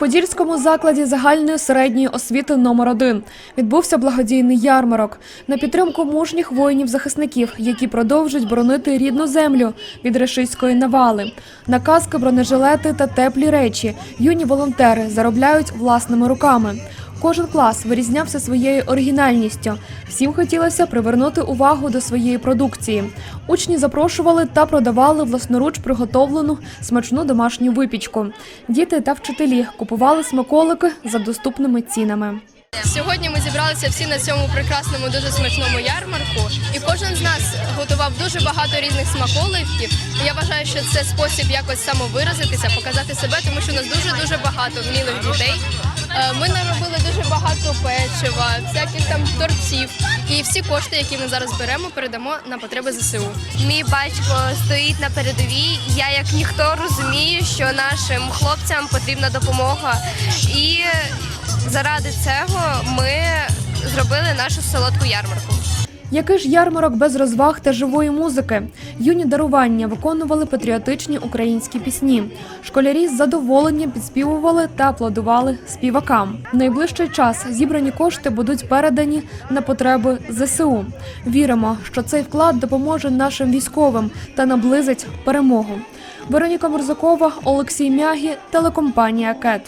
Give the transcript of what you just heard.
Кам'янець-Подільському закладі загальної середньої освіти номер 1 відбувся благодійний ярмарок на підтримку мужніх воїнів-захисників, які продовжують боронити рідну землю від рашистської навали. На каски, бронежилети та теплі речі юні волонтери заробляють власними руками. Кожен клас вирізнявся своєю оригінальністю. Всім хотілося привернути увагу до своєї продукції. Учні запрошували та продавали власноруч приготовлену смачну домашню випічку. Діти та вчителі купували смаколики за доступними цінами. Сьогодні ми зібралися всі на цьому прекрасному, дуже смачному ярмарку, і кожен з нас готував дуже багато різних смаколиків. І Я вважаю, що це спосіб якось самовиразитися, показати себе, тому що у нас дуже дуже багато вмілих дітей. Багато печива, всяких там торців. І всі кошти, які ми зараз беремо, передамо на потреби ЗСУ. Мій батько стоїть на передовій. Я як ніхто розумію, що нашим хлопцям потрібна допомога, і заради цього ми зробили нашу солодку ярмарку. Який ж ярмарок без розваг та живої музики? Юні дарування виконували патріотичні українські пісні. Школярі з задоволенням підспівували та аплодували співакам. В найближчий час зібрані кошти будуть передані на потреби ЗСУ. Віримо, що цей вклад допоможе нашим військовим та наблизить перемогу. Вероніка Морзакова, Олексій Мягі, телекомпанія Кет.